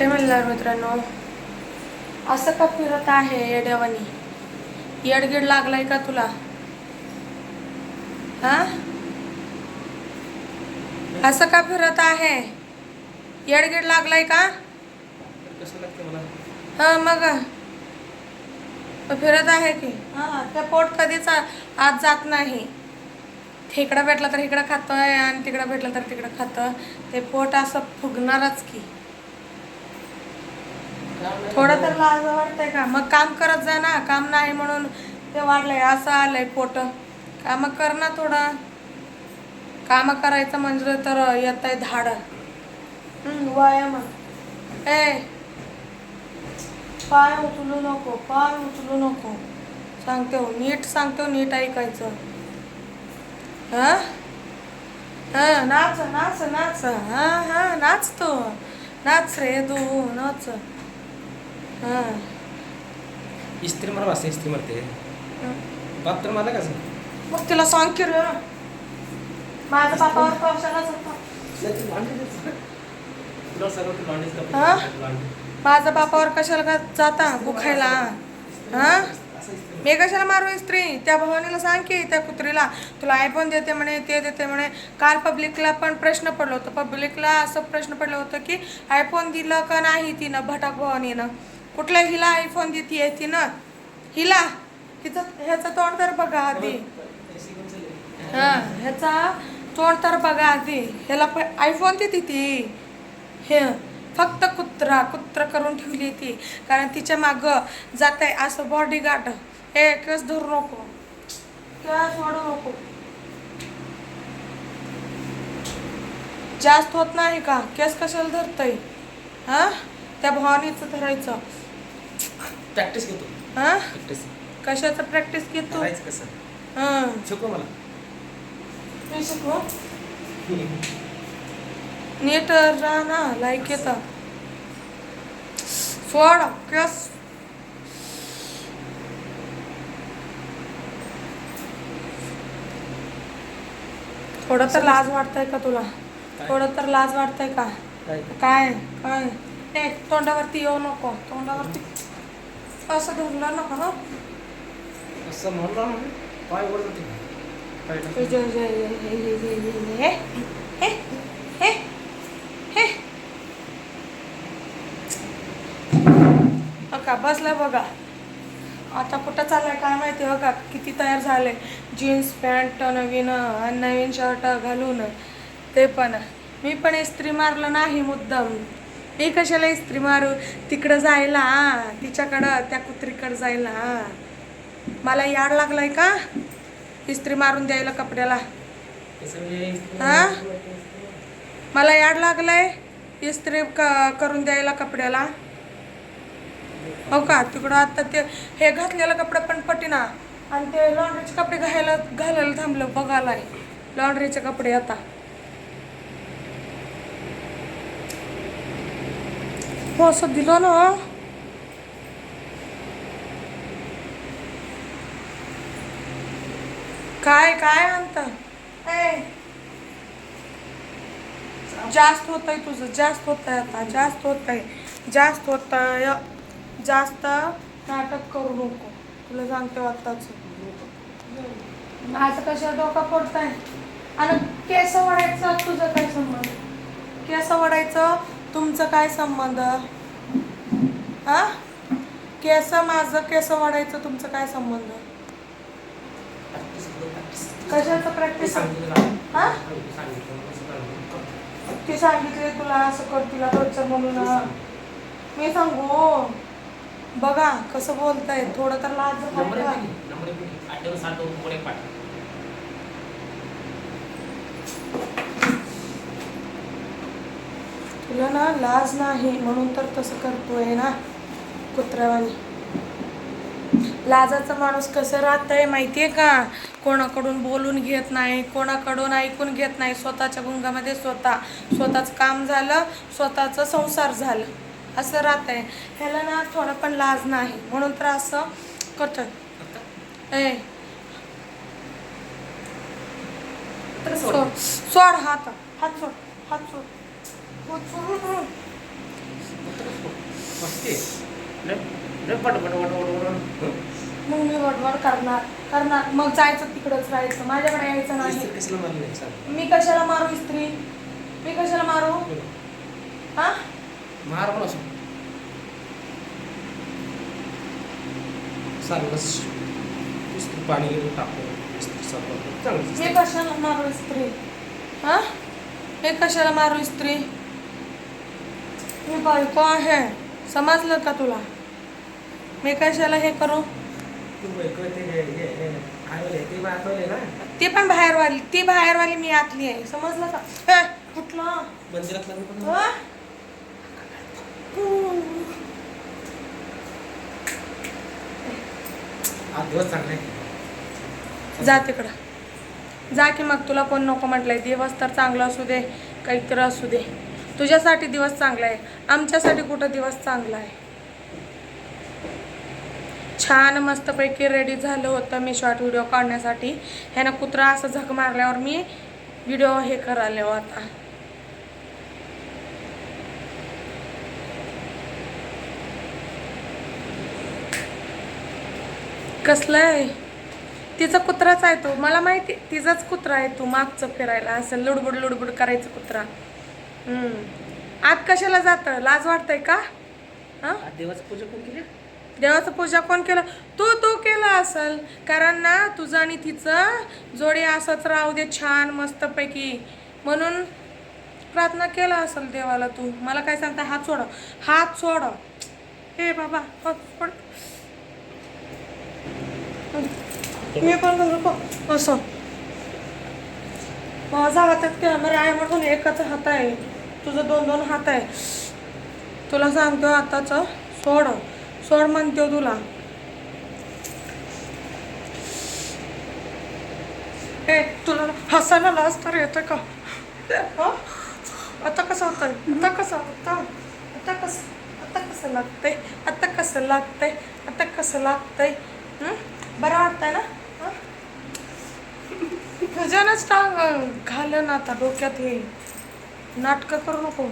नमस्ते मल्हार मित्रांनो असं का फिरत आहे येड्यावानी. येडगीड लागलाय का तुला? हा? असं का फिरत आहे? येडगीड लागलाय का? हा मग. फिरत आहे की? हा त्या पोट कधीच आज आत जात नाही. इकडं भेटलं तर इकडं खातं आणि तिकडं भेटलं तर तिकडं खातं. ते पोट असं फुगणारच की. थोडं तर लाज वाटतंय का? मग काम करत जा ना. काम नाही म्हणून ते वाढलंय. असं आलंय पोट. काम कर ना थोडं. काम करायचं म्हणजे तर येत आहे धाड व्यायाम. ए. पाय उचलू नको. पाय उचलू नको. सांगते हो. नीट सांगते हो. नीट ऐकायचं. हा? हा नाच नाच नाच. हा हा नाच तो. नाच रे तू नाच. इस्त्री मला वाजता इस्त्री मारते बाप तर मला कसं? मग तिला सांग की रे माझ्या बापावर कौशलाच होता. हा? माझा बापावर कशाला का जाता? बुखायला हा? मी कशाला मारू स्त्री त्या भवानीला सांग की त्या कुत्रीला. तुला आयफोन देते म्हणे ते देते म्हणे. काल पब्लिकला पण प्रश्न पडलं होतं. पब्लिकला असं प्रश्न पडलं होतं की आयफोन दिलं का नाही तिनं भटाक भवानीनं? कुठल्या हिला आयफोन देते ना? हिला? हिचं ह्याचं तोंड तर बघा आधी. हां ह्याचा तोंड तर बघा आधी. ह्याला आयफोन देते ती. हे फक्त कुत्रा कुत्र करून ठेवली ती. कारण तिच्या मागं जात आहे असं बॉडी गार्ड केस धरू नको. किंवा सोडू नको. जास्त होत नाही का? केस कशाला धरतय? हा? त्या भवानीचं धरायचं. प्रॅक्टिस घेतो. हा? प्रॅक्टिस कशाचं प्रॅक्टिस घेतो? करायचं कसं? हा. शिकव मला. नीट राहा ना लाईक येतं. सोड केस. थोडं तर लाज वाटतंय का तुला? थोडं तर लाज वाटतंय का? काय? काय? काय? ते तोंडावरती येऊ नको तोंडावरती असं धुरलं नको हो असं म्हणलं ना पाय वर जाते हे हे हे हे बघा बसलं बघा. आता कुठं चाललंय काय माहिती बघा किती तयार झाले. जीन्स पॅन्ट नवीन नवीन शर्ट घालून. ते पण. मी पण इस्त्री मारलं नाही मुद्दाम. हे कशाला इस्त्री मारू तिकडं जायला? तिच्याकडं त्या कुत्रीकडं जायला? मला याड लागलाय का? इस्त्री मारून द्यायला कपड्याला. हा? मला याड लागलाय? इस्त्री क करून द्यायला कपड्याला. हो का? तिकडं आता ते हे घातलेलं कपडे पण पटीना. आणि ते लॉन्ड्रीचे कपडे घालायला घालायला थांबलं बघायला. लॉन्ड्रीचे कपडे आता. हो असं दिलं ना काय काय आणता जास्त होत आहे तुझं जास्त होत आहे आता जास्त होत आहे. जास्त होत आहे. जास्त नाटक करू नको. तुला सांगते आत्ताच माझं कशा डोका पडत आहे आणि केस वडायचं तुझं काय संबंध? केस वडायचं तुमचं काय संबंध? हा? केस माझं केस वाढायचं तुमचं काय संबंध? कशाचं प्रॅक्टिस हा? ती सांगितले तुला असं कर तिला रोजचं म्हणून. मी सांगू बघा कसं बोलताय थोडं तर लाज नंबर नंबर की? आठवण सात दोन कोण एक पाठ तुला ना लाज नाही म्हणून तर तसं करतोय ना कुत्र्यावानी. लाजाचा माणूस कसं राहतंय माहितीये का? कोणाकडून बोलून घेत नाही कोणाकडून ऐकून घेत नाही स्वतःच्या गुंगामध्ये स्वतः स्वतःच काम झालं स्वतःचं संसार झालं असं राहतंय. ह्याला ना थोडं पण लाज नाही म्हणून तर असं करतोय. ए. सोड हात हात सोड हात सोड. हात सोड ते लय लय पट पट पट पट पट हं? मग मी वडवड करणार करणार. मग जायचं तिकडंच राहायचं. माझ्याकडे यायचं नाही. सांग मी कशाला मारू इस्त्री? मी कशाला मारू? हा? मार पण असं. चांगलं इस्त्री पाणी घेऊन टाकतो. इस्त्री साफ चांगलं मी कशाला मारू इस्त्री? हा? मी कशाला मारू इस्त्री? मी बायको आहे. समजलं का तुला? मी कशाला हे करू? तू पण बाहेरवाली ती बाहेरवाली मी आतली आहे. समजलं का? कुठलं? जा तिकडं. जा की मग तुला कोण नको म्हटलंय? दिवस तर चांगला असू दे काहीतरी असू दे. तुझ्यासाठी दिवस चांगला आहे. आमच्यासाठी कुठं दिवस चांगला आहे? छान मस्तपैकी रेडी झालं होतं मी शॉर्ट व्हिडिओ काढण्यासाठी. ह्यानं कुत्रा असं झक मारल्यावर मी व्हिडिओ हे करायला आता. कसलं आहे? तिचा कुत्राच आहे तो. मला माहिती तिचाच कुत्रा आहे तू मागचं फिरायला. असं लुडबुड लुडबुड करायचं कुत्रा. आत कशाला जातं? लाज वाटतंय का? हां? देवाचं पूजा कोण केली? देवाचं पूजा कोण केलं? तू तू केलं असल. कारण ना तुझं आणि तिचं जोडी असंच राहू दे छान मस्तपैकी. म्हणून प्रार्थना केला असेल देवाला तू. मला काय सांगता हात सोड. हात सोड. हे बाबा हात सोड. मी पण करू असं. माझा हातात कॅमेरा आहे म्हणून एकच हात आहे. तुझं दोन दोन हात आहे. तुला सांगतो आताचं सोड. सोड म्हणतो तुला. ए तुला हसायला लाज तर येतं का? आता कसं होतं आता कसं होतं? आता कसं आता कसं लागतंय? आता कसं लागतंय? आता कसं लागतंय? बरं वाटतंय ना? हं? तुझ्यानंच टांग घालं ना आता डोक्यात येईल नाटकं करू नको.